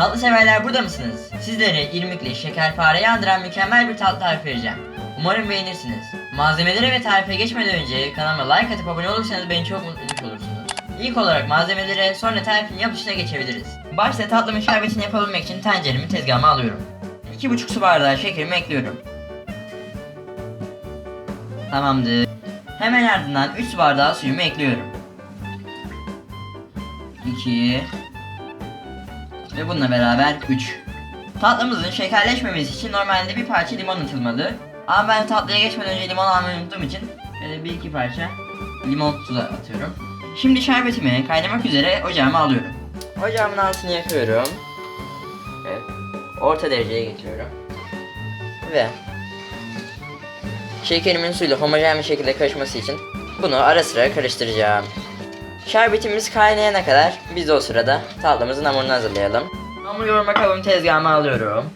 Tatlı severler burada mısınız? Sizlere irmikli şekerpareyi andıran mükemmel bir tatlı tarifi vereceğim. Umarım beğenirsiniz. Malzemelere ve tarife geçmeden önce kanalıma like atıp abone olursanız beni çok mutlu etmiş olursunuz. İlk olarak malzemelere sonra tarifin yapışına geçebiliriz. Başta tatlımın şerbetini yapabilmek için tenceremi tezgahıma alıyorum. 2,5 su bardağı şekerimi ekliyorum. Tamamdır. Hemen ardından 3 su bardağı suyumu ekliyorum. 2 ve bununla beraber 3. Tatlımızın şekerleşmemesi için normalde bir parça limon atılmalı. Ama ben tatlıya geçmeden önce limon almayı unuttuğum için şöyle bir iki parça limon tuzu atıyorum. Şimdi şerbetimi kaynamak üzere ocağıma alıyorum. Ocağımın altını yakıyorum. Evet. Orta dereceye getiriyorum. Ve şekerimin suyla homojen bir şekilde karışması için bunu ara sıra karıştıracağım. Şerbetimiz kaynayana kadar biz de o sırada tatlımızın hamurunu hazırlayalım. Hamur yoğurma kabımı tezgahıma alıyorum.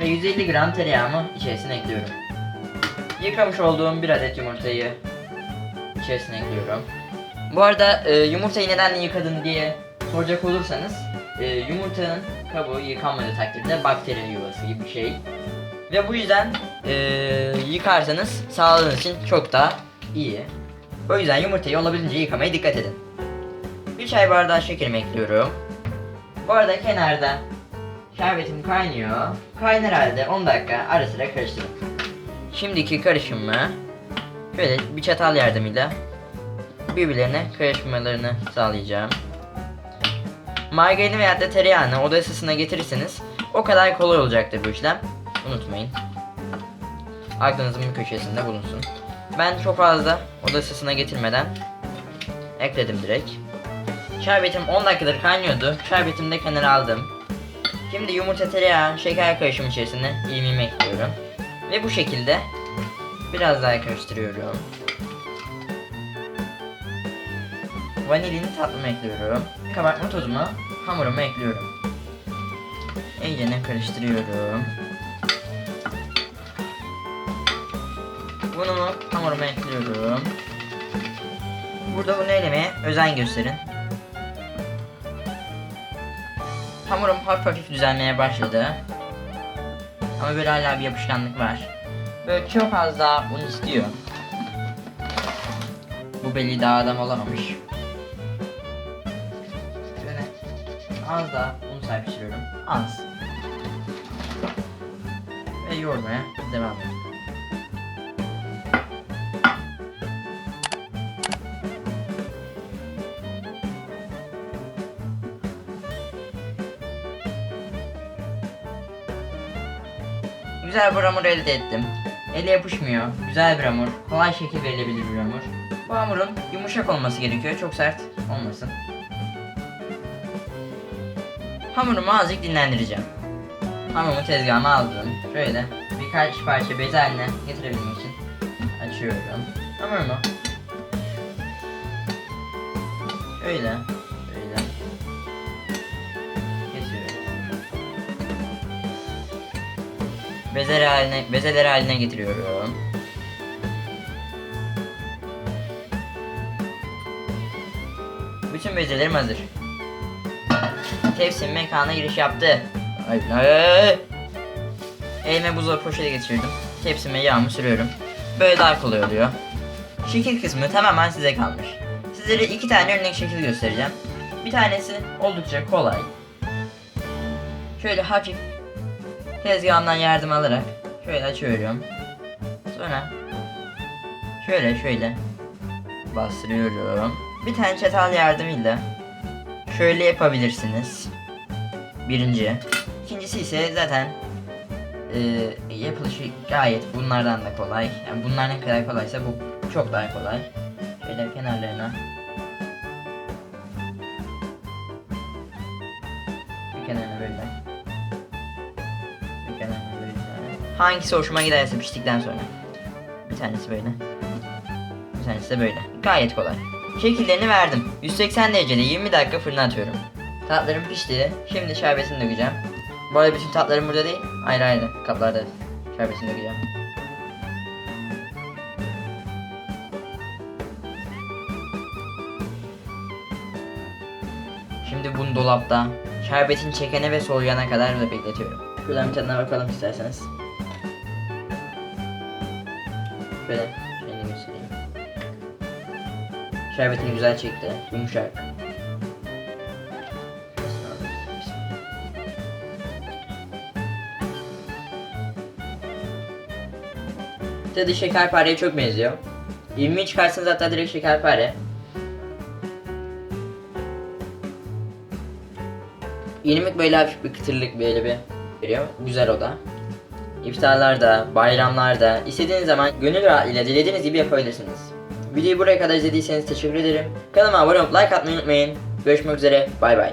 Ve 150 gram tereyağımı içerisine ekliyorum. Yıkamış olduğum bir adet yumurtayı içerisine ekliyorum. Bu arada e, yumurtayı neden yıkadın diye soracak olursanız e, yumurtanın kabuğu yıkanmadığı takdirde bakteri yuvası gibi bir şey. Ve bu yüzden e, yıkarsanız sağlığınız için çok daha iyi. O yüzden yumurtayı olabildiğince yıkamaya dikkat edin. Bir çay bardağı şekerimi ekliyorum. Bu arada kenarda şerbetim kaynıyor. Kaynar halde 10 dakika ara sıra karıştırın. Şimdiki karışımı şöyle bir çatal yardımıyla birbirlerine karışmalarını sağlayacağım. Margarini veya da tereyağını oda ısısına getirirseniz o kadar kolay olacaktır bu işlem. Unutmayın. Aklınızın bir köşesinde bulunsun. Ben çok fazla oda ısısına getirmeden ekledim direkt. Şerbetim 10 dakikadır kaynıyordu. Şerbetimi de kenara aldım. Şimdi yumurta, tereyağı, şeker karışımı içerisine ilmimi ekliyorum. Ve bu şekilde biraz daha karıştırıyorum. Vanilini tatlıma ekliyorum. Kabartma tozumu hamuruma ekliyorum. İyice karıştırıyorum. Bunu hamuruma ekliyorum. Burada bunu elemeye özen gösterin. Hamurum hafif hafif düzelmeye başladı. Ama böyle hala bir yapışkanlık var. Böyle çok az daha un istiyor. Bu belli daha adam olamamış. Şöyle az daha un serpiştiriyorum. Az. Ve yoğurmaya devam ediyorum. Güzel bir hamur elde ettim. Ele yapışmıyor. Güzel bir hamur. Kolay şekil verilebilir bir hamur. Bu hamurun yumuşak olması gerekiyor. Çok sert olmasın. Hamurumu azıcık dinlendireceğim. Hamurumu tezgahıma aldım. Şöyle birkaç parça bez haline getirebilmek için açıyorum. Hamurumu şöyle bezeler haline bezeler haline getiriyorum. Bütün bezelerim hazır. Tepsim mekana giriş yaptı. Ay, ay. Elime buzdolabı poşeti geçirdim. Tepsime yağımı sürüyorum. Böyle daha kolay oluyor. Şekil kısmı tamamen size kalmış. Sizlere iki tane örnek şekil göstereceğim. Bir tanesi oldukça kolay. Şöyle hafif tezgahımdan yardım alarak şöyle açıyorum. Sonra şöyle şöyle bastırıyorum. Bir tane çatal yardımıyla şöyle yapabilirsiniz. Birinci. İkincisi ise zaten e, yapılışı gayet bunlardan da kolay. Yani bunlar ne kadar kolaysa bu çok daha kolay. Şöyle kenarlarına kenarına böyle hangisi hoşuma giderse piştikten sonra. Bir tanesi böyle. Bir tanesi de böyle. Gayet kolay. Şekillerini verdim. 180 derecede 20 dakika fırına atıyorum. Tatlarım pişti. Şimdi şerbetini dökeceğim. Bu arada bütün tatlarım burada değil. Ayrı ayrı kaplarda şerbetini dökeceğim. Şimdi bunu dolapta Şerbetin çekene ve soğuyana kadar da bekletiyorum. Tadına bakalım isterseniz. Şöyle şeyini göstereyim. Şerbetini güzel çekti. Yumuşak. Tadı şekerpareye çok benziyor. İlmi çıkarsanız hatta direkt şekerpare. İrmik böyle hafif bir kıtırlık böyle bir veriyor. Güzel o da. İftarlarda, bayramlarda, istediğiniz zaman gönül rahatlığıyla dilediğiniz gibi yapabilirsiniz. Videoyu buraya kadar izlediyseniz teşekkür ederim. Kanalıma abone olup like atmayı unutmayın. Görüşmek üzere, bay bay.